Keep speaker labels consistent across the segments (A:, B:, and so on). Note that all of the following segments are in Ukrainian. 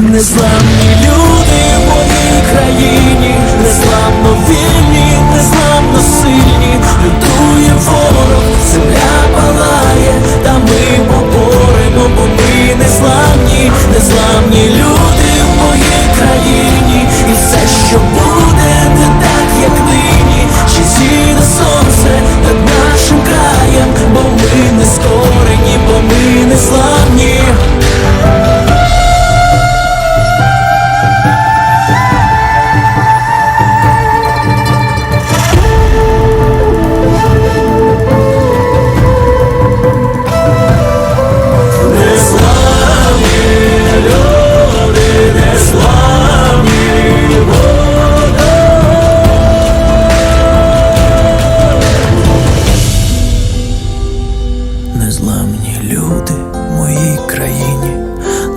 A: Незламні люди в моїй країні, незламно вільні, незламно сильні,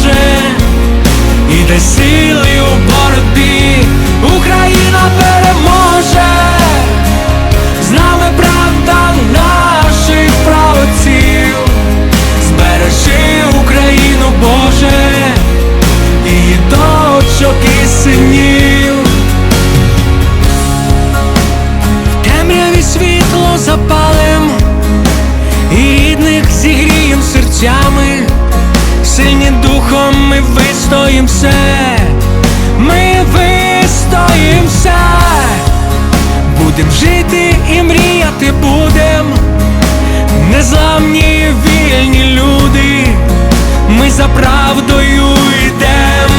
B: Боже, і дай будем жити і мріяти будем, незламні вільні люди, ми за правдою йдем.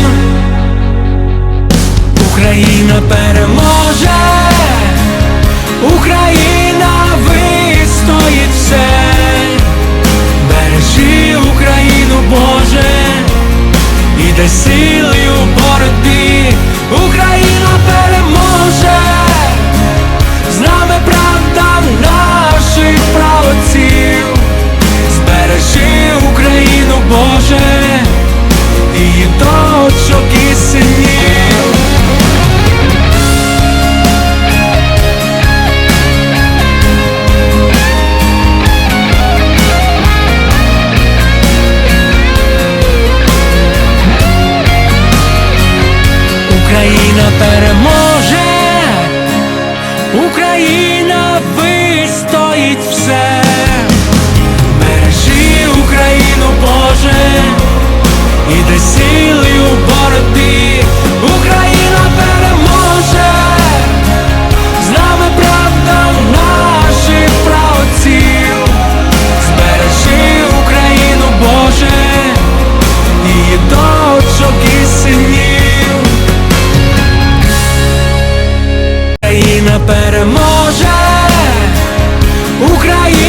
B: Україна переможе, Україна Україна переможе. Україна!